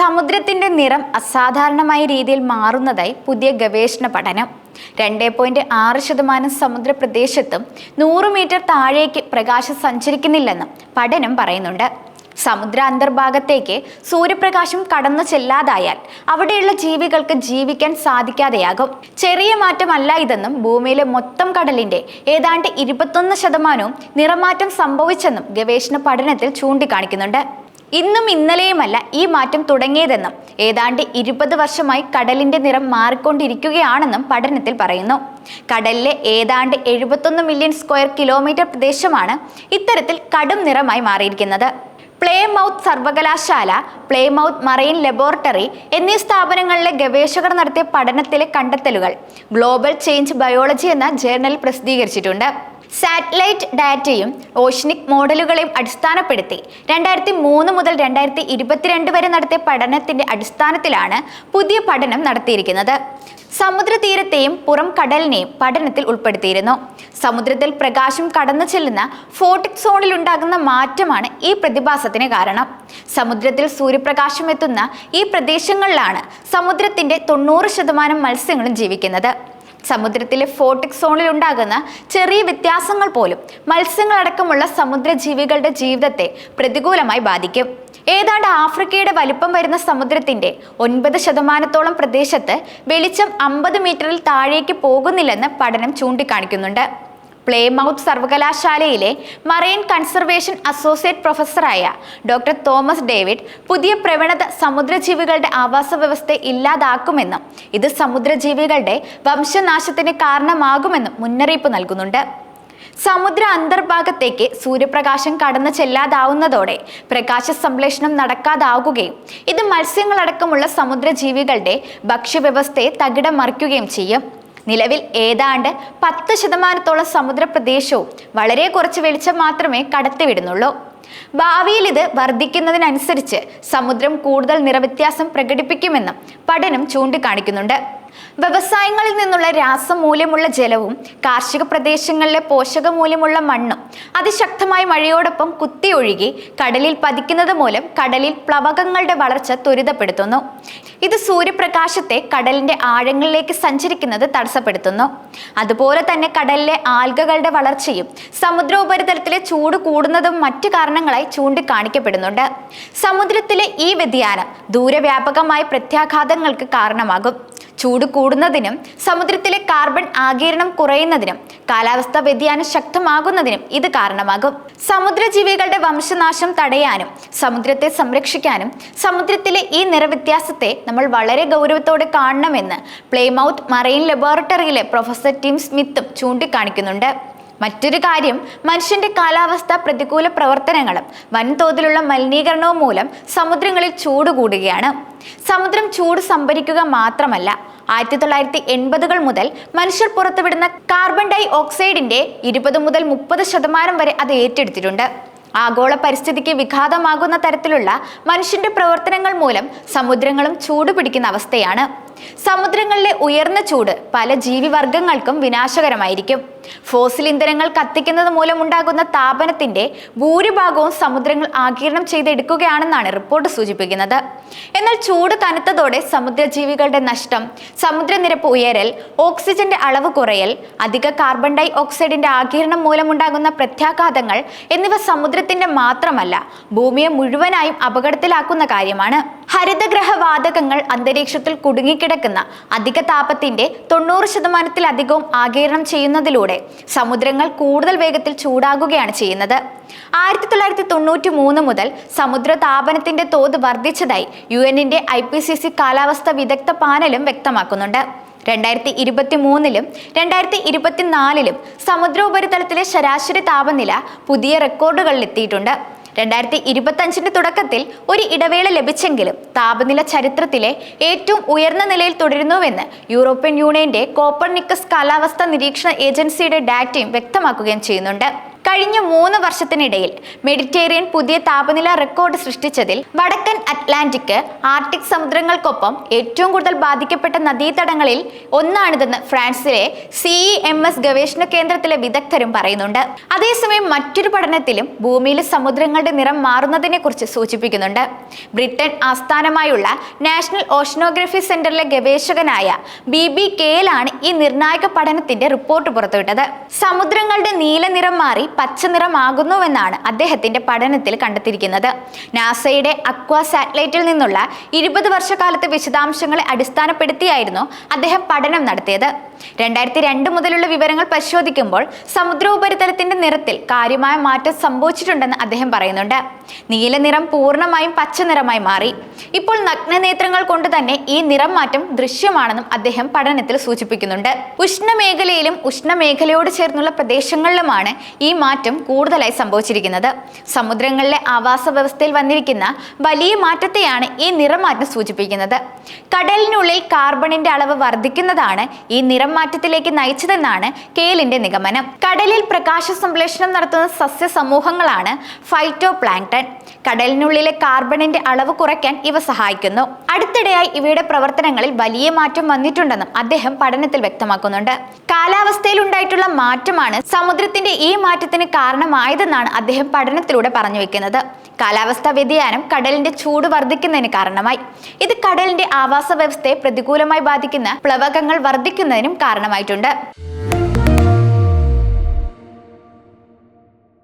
സമുദ്രത്തിന്റെ നിറം അസാധാരണമായ രീതിയിൽ മാറുന്നതായി പുതിയ ഗവേഷണ പഠനം. രണ്ട് പോയിന്റ് ആറ് ശതമാനം സമുദ്രപ്രദേശത്തും നൂറ് മീറ്റർ താഴേക്ക് പ്രകാശം സഞ്ചരിക്കുന്നില്ലെന്നും പഠനം പറയുന്നുണ്ട്. സമുദ്ര അന്തർഭാഗത്തേക്ക് സൂര്യപ്രകാശം കടന്നു ചെല്ലാതായാൽ അവിടെയുള്ള ജീവികൾക്ക് ജീവിക്കാൻ സാധിക്കാതെയാകും. ചെറിയ മാറ്റമല്ല ഇതെന്നും ഭൂമിയിലെ മൊത്തം കടലിന്റെ ഏതാണ്ട് ഇരുപത്തൊന്ന് ശതമാനവും നിറമാറ്റം സംഭവിച്ചെന്നും ഗവേഷണ പഠനത്തിൽ ചൂണ്ടിക്കാണിക്കുന്നുണ്ട്. ഇന്നും ഇന്നലെയുമല്ല ഈ മാറ്റം തുടങ്ങിയതെന്നും ഏതാണ്ട് ഇരുപത് വർഷമായി കടലിന്റെ നിറം മാറിക്കൊണ്ടിരിക്കുകയാണെന്നും പഠനത്തിൽ പറയുന്നു. കടലിലെ ഏതാണ്ട് എഴുപത്തൊന്ന് മില്യൺ സ്ക്വയർ കിലോമീറ്റർ പ്രദേശമാണ് ഇത്തരത്തിൽ കടും നിറമായി മാറിയിരിക്കുന്നത്. പ്ലേമൗത്ത് സർവകലാശാല പ്ലേമൗത്ത് മറൈൻ ലബോറട്ടറി എന്നീ സ്ഥാപനങ്ങളിലെ ഗവേഷകർ നടത്തിയ പഠനത്തിലെ കണ്ടെത്തലുകൾ ഗ്ലോബൽ ചേഞ്ച് ബയോളജി എന്ന ജേർണൽ പ്രസിദ്ധീകരിച്ചിട്ടുണ്ട്. സാറ്റലൈറ്റ് ഡാറ്റയും ഓഷനിക് മോഡലുകളെയും അടിസ്ഥാനപ്പെടുത്തി രണ്ടായിരത്തി മൂന്ന് മുതൽ രണ്ടായിരത്തി ഇരുപത്തിരണ്ട് വരെ നടത്തിയ പഠനത്തിന്റെ അടിസ്ഥാനത്തിലാണ് പുതിയ പഠനം നടത്തിയിരിക്കുന്നത്. സമുദ്രതീരത്തെയും പുറം കടലിനെയും പഠനത്തിൽ ഉൾപ്പെടുത്തിയിരുന്നു. സമുദ്രത്തിൽ പ്രകാശം കടന്നു ചെല്ലുന്ന ഫോട്ടിക് സോണിൽ ഉണ്ടാകുന്ന മാറ്റമാണ് ഈ പ്രതിഭാസത്തിന് കാരണം. സമുദ്രത്തിൽ സൂര്യപ്രകാശം എത്തുന്ന ഈ പ്രദേശങ്ങളിലാണ് സമുദ്രത്തിന്റെ തൊണ്ണൂറ് ശതമാനം മത്സ്യങ്ങളും ജീവിക്കുന്നത്. സമുദ്രത്തിലെ ഫോട്ടിക് സോണിൽ ഉണ്ടാകുന്ന ചെറിയ വ്യത്യാസങ്ങൾ പോലും മത്സ്യങ്ങളടക്കമുള്ള സമുദ്രജീവികളുടെ ജീവിതത്തെ പ്രതികൂലമായി ബാധിക്കും. ഏതാണ്ട് ആഫ്രിക്കയുടെ വലിപ്പം വരുന്ന സമുദ്രത്തിന്റെ ഒൻപത് ശതമാനത്തോളം പ്രദേശത്ത് വെളിച്ചം അമ്പത് മീറ്ററിൽ താഴേക്ക് പോകുന്നില്ലെന്ന് പഠനം ചൂണ്ടിക്കാണിക്കുന്നുണ്ട്. പ്ലേമൗത്ത് സർവകലാശാലയിലെ മറൈൻ കൺസർവേഷൻ അസോസിയേറ്റ് പ്രൊഫസറായ ഡോക്ടർ തോമസ് ഡേവിഡ് പുതിയ പ്രവണത സമുദ്രജീവികളുടെ ആവാസ വ്യവസ്ഥയെ ഇല്ലാതാക്കുമെന്നും ഇത് സമുദ്രജീവികളുടെ വംശനാശത്തിന് കാരണമാകുമെന്നും മുന്നറിയിപ്പ് നൽകുന്നുണ്ട്. സമുദ്ര അന്തർഭാഗത്തേക്ക് സൂര്യപ്രകാശം കടന്നു ചെല്ലാതാവുന്നതോടെ പ്രകാശ സംശ്ലേഷണം നടക്കാതാവുകയും ഇത് മത്സ്യങ്ങളടക്കമുള്ള സമുദ്രജീവികളുടെ ഭക്ഷ്യവ്യവസ്ഥയെ തകിടം മറിക്കുകയും ചെയ്യും. നിലവിൽ ഏതാണ്ട് പത്ത് ശതമാനത്തോളം സമുദ്രപ്രദേശവും വളരെ കുറച്ച് വെളിച്ചം മാത്രമേ കടത്തിവിടുന്നുള്ളൂ. ഭാവിയിൽ ഇത് വർദ്ധിക്കുന്നതിനനുസരിച്ച് സമുദ്രം കൂടുതൽ നിറവ്യത്യാസം പ്രകടിപ്പിക്കുമെന്നും പഠനം ചൂണ്ടിക്കാണിക്കുന്നുണ്ട്. വ്യവസായങ്ങളിൽ നിന്നുള്ള രാസമൂല്യമുള്ള ജലവും കാർഷിക പ്രദേശങ്ങളിലെ പോഷകമൂല്യമുള്ള മണ്ണും അതിശക്തമായ മഴയോടൊപ്പം കുത്തിയൊഴുകി കടലിൽ പതിക്കുന്നത് മൂലം കടലിൽ പ്ലവകങ്ങളുടെ വളർച്ച ത്വരിതപ്പെടുത്തുന്നു. ഇത് സൂര്യപ്രകാശത്തെ കടലിന്റെ ആഴങ്ങളിലേക്ക് സഞ്ചരിക്കുന്നത് തടസ്സപ്പെടുത്തുന്നു. അതുപോലെ തന്നെ കടലിലെ ആൽഗകളുടെ വളർച്ചയും സമുദ്രോപരിതലത്തിലെ ചൂട് കൂടുന്നതും മറ്റു കാരണങ്ങളായി ചൂണ്ടിക്കാണിക്കപ്പെടുന്നുണ്ട്. സമുദ്രത്തിലെ ഈ വ്യതിയാനം ദൂരവ്യാപകമായ പ്രത്യാഘാതങ്ങൾക്ക് കാരണമാകും. ചൂട് കൂടുന്നതിനും സമുദ്രത്തിലെ കാർബൺ ആകിരണം കുറയുന്നതിനും കാലാവസ്ഥാ വ്യതിയാനം ശക്തമാകുന്നതിനും ഇത് കാരണമാകും. സമുദ്രജീവികളുടെ വംശനാശം തടയാനും സമുദ്രത്തെ സംരക്ഷിക്കാനും സമുദ്രത്തിലെ ഈ നിറവ്യത്യാസത്തെ നമ്മൾ വളരെ ഗൗരവത്തോടെ കാണണമെന്ന് പ്ലേമൗത്ത് മറൈൻ ലബോറട്ടറിയിലെ പ്രൊഫസർ ടിം സ്മിത്തും ചൂണ്ടിക്കാണിക്കുന്നുണ്ട്. മറ്റൊരു കാര്യം മനുഷ്യന്റെ കാലാവസ്ഥ പ്രതികൂല പ്രവർത്തനങ്ങളും വൻതോതിലുള്ള മലിനീകരണവും മൂലം സമുദ്രങ്ങളിൽ ചൂട് കൂടുകയാണ്. സമുദ്രം ചൂട് സംഭരിക്കുക മാത്രമല്ല ആയിരത്തി തൊള്ളായിരത്തി എൺപതുകൾ മുതൽ മനുഷ്യർ പുറത്തുവിടുന്ന കാർബൺ ഡൈ ഓക്സൈഡിന്റെ ഇരുപത് മുതൽ മുപ്പത് ശതമാനം വരെ അത് ഏറ്റെടുത്തിട്ടുണ്ട്. ആഗോള പരിസ്ഥിതിക്ക് വിഘാതമാകുന്ന തരത്തിലുള്ള മനുഷ്യന്റെ പ്രവർത്തനങ്ങൾ മൂലം സമുദ്രങ്ങളും ചൂട് പിടിക്കുന്ന അവസ്ഥയാണ്. സമുദ്രങ്ങളിലെ ഉയർന്ന ചൂട് പല ജീവിവർഗങ്ങൾക്കും വിനാശകരമായിരിക്കും. ഫോസിൽ ഇന്ധനങ്ങൾ കത്തിക്കുന്നത് മൂലമുണ്ടാകുന്ന താപനത്തിന്റെ ഭൂരിഭാഗവും സമുദ്രങ്ങൾ ആകിരണം ചെയ്തെടുക്കുകയാണെന്നാണ് റിപ്പോർട്ട് സൂചിപ്പിക്കുന്നത്. എന്നാൽ ചൂട് കനത്തതോടെ സമുദ്രജീവികളുടെ നഷ്ടം സമുദ്രനിരപ്പ് ഉയരൽ ഓക്സിജന്റെ അളവ് കുറയൽ അധിക കാർബൺ ഡൈ ഓക്സൈഡിന്റെ ആകിരണം മൂലമുണ്ടാകുന്ന പ്രത്യാഘാതങ്ങൾ എന്നിവ സമുദ്രത്തിന്റെ മാത്രമല്ല ഭൂമിയെ മുഴുവനായും അപകടത്തിലാക്കുന്ന കാര്യമാണ്. ഹരിതഗ്രഹ വാതകങ്ങൾ അന്തരീക്ഷത്തിൽ കുടുങ്ങിക്കിടക്കുന്ന അധിക താപത്തിന്റെ തൊണ്ണൂറ് ശതമാനത്തിലധികവും ആകിരണം ചെയ്യുന്നതിലൂടെ സമുദ്രങ്ങൾ കൂടുതൽ വേഗത്തിൽ ചൂടാകുകയാണ് ചെയ്യുന്നത്. ആയിരത്തി തൊള്ളായിരത്തി തൊണ്ണൂറ്റി മൂന്ന് മുതൽ സമുദ്ര താപനത്തിന്റെ തോത് വർദ്ധിച്ചതായി യു എന്നിന്റെ ഐ പി സി സി കാലാവസ്ഥ വിദഗ്ധ പാനലും വ്യക്തമാക്കുന്നുണ്ട്. രണ്ടായിരത്തി ഇരുപത്തി മൂന്നിലും രണ്ടായിരത്തി ഇരുപത്തിനാലിലും സമുദ്ര ഉപരിതലത്തിലെ ശരാശരി താപനില പുതിയ റെക്കോർഡുകളിലെത്തിയിട്ടുണ്ട്. രണ്ടായിരത്തി ഇരുപത്തഞ്ചിന്റെ തുടക്കത്തിൽ ഒരു ഇടവേള ലഭിച്ചെങ്കിലും താപനില ചരിത്രത്തിലെ ഏറ്റവും ഉയർന്ന നിലയിൽ തുടരുന്നുവെന്ന് യൂറോപ്യൻ യൂണിയന്റെ കോപ്പർനിക്കസ് കാലാവസ്ഥാ നിരീക്ഷണ ഏജൻസിയുടെ ഡാറ്റയും വ്യക്തമാക്കുകയും ചെയ്യുന്നുണ്ട്. കഴിഞ്ഞ മൂന്ന് വർഷത്തിനിടയിൽ മെഡിറ്റേറിയൻ പുതിയ താപനില റെക്കോർഡ് സൃഷ്ടിച്ചതിൽ വടക്കൻ അറ്റ്ലാന്റിക് ആർട്ടിക് സമുദ്രങ്ങൾക്കൊപ്പം ഏറ്റവും കൂടുതൽ ബാധിക്കപ്പെട്ട നദീതടങ്ങളിൽ ഒന്നാണിതെന്ന് ഫ്രാൻസിലെ സിഇ എം എസ് ഗവേഷണ കേന്ദ്രത്തിലെ വിദഗ്ധരും പറയുന്നുണ്ട്. അതേസമയം മറ്റൊരു പഠനത്തിലും ഭൂമിയിലെ സമുദ്രങ്ങളുടെ നിറം മാറുന്നതിനെ കുറിച്ച് സൂചിപ്പിക്കുന്നുണ്ട്. ബ്രിട്ടൻ ആസ്ഥാനമായുള്ള നാഷണൽ ഓഷനോഗ്രഫി സെന്ററിലെ ഗവേഷകനായ ബി ബി കെയിലാണ് ഈ നിർണായക പഠനത്തിന്റെ റിപ്പോർട്ട് പുറത്തുവിട്ടത്. സമുദ്രങ്ങളുടെ നീല നിറം മാറി പച്ച നിറമാകുന്നുവെന്നാണ് അദ്ദേഹത്തിന്റെ പഠനത്തിൽ കണ്ടെത്തിയിരിക്കുന്നത്. നാസയുടെ അക്വ സാറ്റലൈറ്റിൽ നിന്നുള്ള ഇരുപത് വർഷക്കാലത്തെ വിശദാംശങ്ങളെ അടിസ്ഥാനപ്പെടുത്തിയായിരുന്നു അദ്ദേഹം പഠനം നടത്തിയത്. രണ്ടായിരത്തി രണ്ട് മുതലുള്ള വിവരങ്ങൾ പരിശോധിക്കുമ്പോൾ സമുദ്ര ഉപരിതലത്തിന്റെ നിറത്തിൽ കാര്യമായ മാറ്റം സംഭവിച്ചിട്ടുണ്ടെന്ന് അദ്ദേഹം പറയുന്നുണ്ട്. നീല നിറം പൂർണമായും പച്ച നിറമായി മാറി. ഇപ്പോൾ നഗ്നനേത്രങ്ങൾ കൊണ്ട് തന്നെ ഈ നിറം മാറ്റം ദൃശ്യമാണെന്നും അദ്ദേഹം പഠനത്തിൽ സൂചിപ്പിക്കുന്നുണ്ട്. ഉഷ്ണമേഖലയിലും ഉഷ്ണമേഖലയോട് ചേർന്നുള്ള പ്രദേശങ്ങളിലുമാണ് ഈ മാറ്റം കൂടുതലായി സംഭവിച്ചിരിക്കുന്നത്. സമുദ്രങ്ങളിലെ ആവാസ വ്യവസ്ഥയിൽ വന്നിരിക്കുന്ന വലിയ മാറ്റത്തെയാണ് ഈ നിറമാറ്റം സൂചിപ്പിക്കുന്നത്. കടലിനുള്ളിൽ കാർബണിന്റെ അളവ് വർദ്ധിക്കുന്നതാണ് ഈ നിറം മാറ്റത്തിലേക്ക് നയിച്ചതെന്നാണ് കേലിന്റെ നിഗമനം. കടലിൽ പ്രകാശ സംശ്ലേഷണം നടത്തുന്ന സസ്യ സമൂഹങ്ങളാണ് ഫൈറ്റോ പ്ലാങ്ടൺ കടലിനുള്ളിലെ കാർബണിന്റെ അളവ് കുറയ്ക്കാൻ ഇവ സഹായിക്കുന്നു. അടുത്തിടെയായി ഇവയുടെ പ്രവർത്തനങ്ങളിൽ വലിയ മാറ്റം വന്നിട്ടുണ്ടെന്നും അദ്ദേഹം പഠനത്തിൽ വ്യക്തമാക്കുന്നുണ്ട്. കാലാവസ്ഥയിൽ ഉണ്ടായിട്ടുള്ള മാറ്റമാണ് സമുദ്രത്തിന്റെ ഈ മാറ്റത്തിന് കാരണമായതെന്നാണ് അദ്ദേഹം പഠനത്തിലൂടെ പറഞ്ഞു വെക്കുന്നത്. കാലാവസ്ഥാ വ്യതിയാനം കടലിന്റെ ചൂട് വർദ്ധിക്കുന്നതിന് കാരണമായി. ഇത് കടലിന്റെ ആവാസ വ്യവസ്ഥയെ പ്രതികൂലമായി ബാധിക്കുന്ന പ്ലവകങ്ങൾ വർദ്ധിക്കുന്നതിനും കാരണമായിട്ടുണ്ട്.